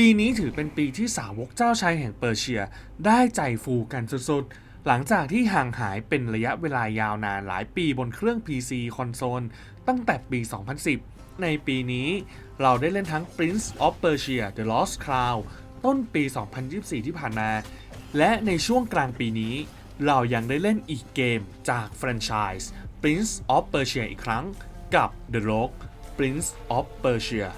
ปีนี้ถือเป็นปีที่สาวกเจ้าชายแห่งเปอร์เซีย ได้ใจฟูกันสุดๆ หลังจากที่ห่างหายเป็นระยะเวลายาวนานหลายปีบนเครื่อง PC คอนโซลตั้งแต่ปี 2010 ในปีนี้เราได้เล่นทั้ง Prince of Persia The Lost Crown ต้นปี 2024 ที่ผ่านมา และในช่วงกลางปีนี้ เรายังได้เล่นอีกเกมจากแฟรนไชส์ Prince of Persia อีกครั้งกับ The Rogue Prince of Persia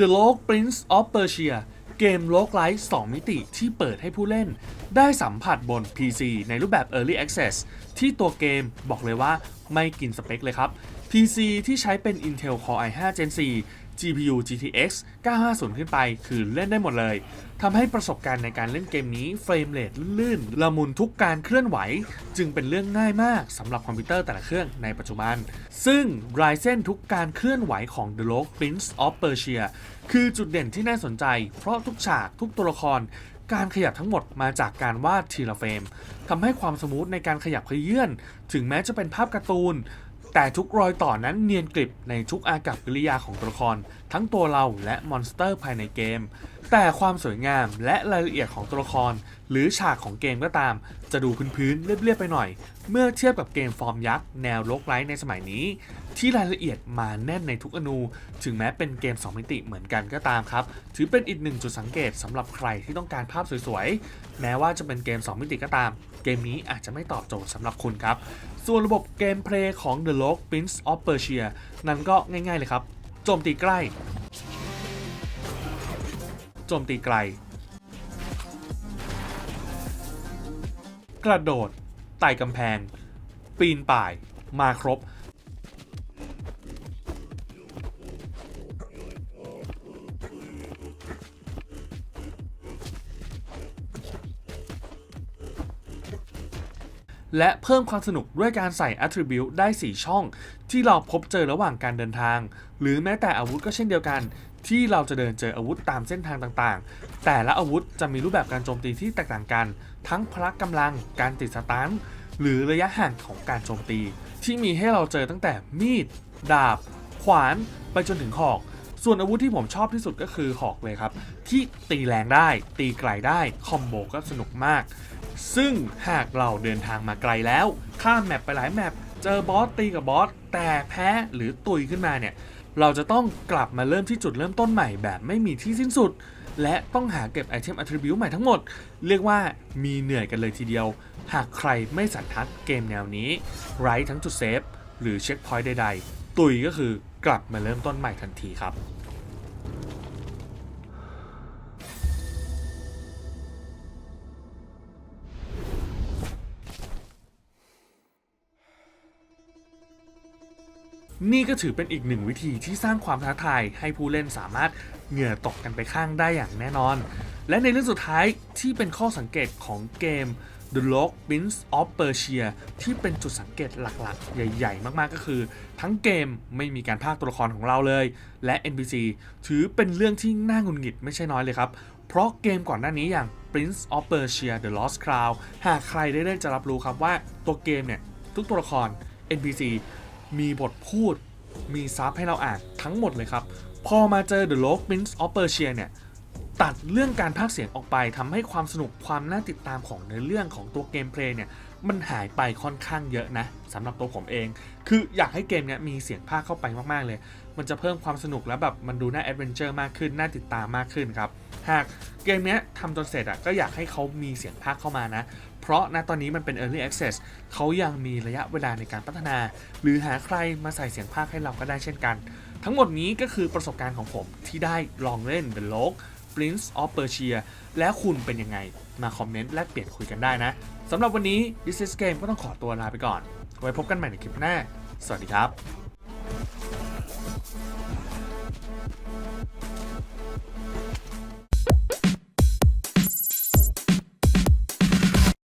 The Rogue Prince of Persia เกมโลกไลท์2มิติที่เปิดให้ผู้เล่น ได้สัมผัสบน PC ในรูปแบบ Early Access ที่ตัวเกมบอกเลยว่าไม่กินสเปคเลยครับ PC ที่ใช้เป็น Intel Core i5 Gen 4 GPU GTX 950 ขึ้นไป คือเล่นได้หมดเลยทำให้ประสบการณ์ในการเล่นเกมนี้เฟรมเรทลื่นละมุนทุกการเคลื่อนไหว จึงเป็นเรื่องง่ายมากสำหรับคอมพิวเตอร์แต่ละเครื่องในปัจจุบัน ซึ่ง Ryzen ทุกการเคลื่อนไหวของ The Rogue Prince of Persia คือจุดเด่นที่น่าสนใจ เพราะทุกฉากทุกตัวละครการขยับทั้งหมดมาจากการวาดทีละเฟรมทำให้ความสมูทในการขยับขยื่นถึงแม้จะเป็นภาพการ์ตูน แต่ทุกรอยต่อนั้นเนียนกริบในทุกอากับกิริยาของตัวละคร ทั้งตัวเราและมอนสเตอร์ภายในเกม แต่ความสวยงามและรายละเอียดของตัวละคร หรือฉากของเกมก็ตาม จะดูพื้นๆเรียบๆไปหน่อย เมื่อเทียบกับเกมฟอร์มยักษ์แนวโลกไร้ในสมัยนี้ ที่รายละเอียดมาแน่นในทุกอนู ถึงแม้เป็นเกม 2 มิติเหมือนกันก็ตามครับ ถือเป็นอีกหนึ่งจุดสังเกตสำหรับใครที่ต้องการภาพสวยๆ แม้ว่าจะเป็นเกม 2 มิติก็ตาม เกมนี้อาจจะไม่ตอบโจทย์สำหรับคุณครับ ส่วนระบบเกมเพลย์ของ The Rogue Prince of Persia นั้นก็ง่ายๆเลยครับ โจมตีใกล้ โจมตีไกล กระโดดไต่กำแพง ปีนป่าย มาครบ และเพิ่มความสนุกด้วยการใส่ Attribute ได้ 4 ช่อง ที่เราพบเจอระหว่างการเดินทาง หรือแม้แต่อาวุธก็เช่นเดียวกัน ที่เราจะเดินเจออาวุธตามเส้นทางต่างๆ แต่ละอาวุธจะมีรูปแบบการโจมตีที่แตกต่างกัน ทั้งพละกำลัง การติดสตันหรือระยะห่างของการโจมตี ที่มีให้เราเจอตั้งแต่มีด ดาบ ขวาน ไปจนถึงหอก ส่วนอาวุธที่ผมชอบที่สุดก็คือหอกเลยครับ ที่ตีแรงได้ ตีไกลได้ คอมโบก็สนุกมาก ซึ่งหากเราเดินทางมาไกลแล้ว ข้ามแมปไปหลายแมปเจอบอสตีกับบอสแต่แพ้หรือตุยขึ้นมาเนี่ย เราจะต้องกลับมาเริ่มที่จุดเริ่มต้นใหม่แบบไม่มีที่สิ้นสุด และต้องหาเก็บไอเทม attribute ใหม่ทั้งหมด เรียกว่ามีเหนื่อยกันเลยทีเดียว หากใครไม่สันทัดเกมแนวนี้ ไร้ทั้งจุดเซฟหรือเช็คพอยต์ใดๆ ตุยก็คือกลับมาเริ่มต้นใหม่ทันทีครับ นี่ก็ถือเป็นอีกหนึ่งวิธีที่สร้างความท้าทายให้ผู้เล่นสามารถเหงื่อตกกันไปข้างได้อย่างแน่นอน และในเรื่องสุดท้ายที่เป็นข้อสังเกตของเกม The Rogue Prince of Persia ที่เป็นจุดสังเกตหลักๆ ใหญ่ ๆ มากๆก็คือ ทั้งเกมไม่มีการพากตัวละครของเราเลย และ NPC ถือเป็นเรื่องที่น่าหงุนหงิดไม่ใช่น้อยเลยครับ เพราะเกมก่อนหน้านี้อย่าง Prince of Persia The Lost Crown หากใครได้เล่นจะรับรู้ครับว่าตัวเกมเนี่ยทุกตัวละคร NPC มีบทพูด มีซับให้เราอ่านทั้งหมดเลยครับ พอมาเจอ The Rogue Prince of Persia เนี่ย ตัดเรื่องการพากเสียงออกไปทำให้ความสนุกความน่าติดตามของเนื้อเรื่องของตัวเกมเพลย์เนี่ย มันหายไปค่อนข้างเยอะนะสำหรับตัวผมเอง คืออยากให้เกมเนี้ยมีเสียงพากย์เข้าไปมากๆเลย มันจะเพิ่มความสนุกและแบบมันดูน่าแอดเวนเจอร์มากขึ้นน่าติดตามมากขึ้นครับ หากเกมนี้ทำจนเสร็จอะก็อยากให้เขามีเสียงพากย์เข้ามานะ เพราะณตอนนี้มันเป็น Early Access เขายังมีระยะเวลาในการพัฒนา หรือหาใครมาใส่เสียงพากย์ให้เราก็ได้เช่นกัน ทั้งหมดนี้ก็คือประสบการณ์ของผมที่ได้ลองเล่น The Rogue Prince of Persia แล้วคุณเป็นยังไงมาคอมเมนต์แลกเปลี่ยนคุยกันได้นะสำหรับวันนี้ This is Game ก็ต้องขอตัวลาไปก่อน ไว้พบกันใหม่ในคลิปหน้า สวัสดีครับ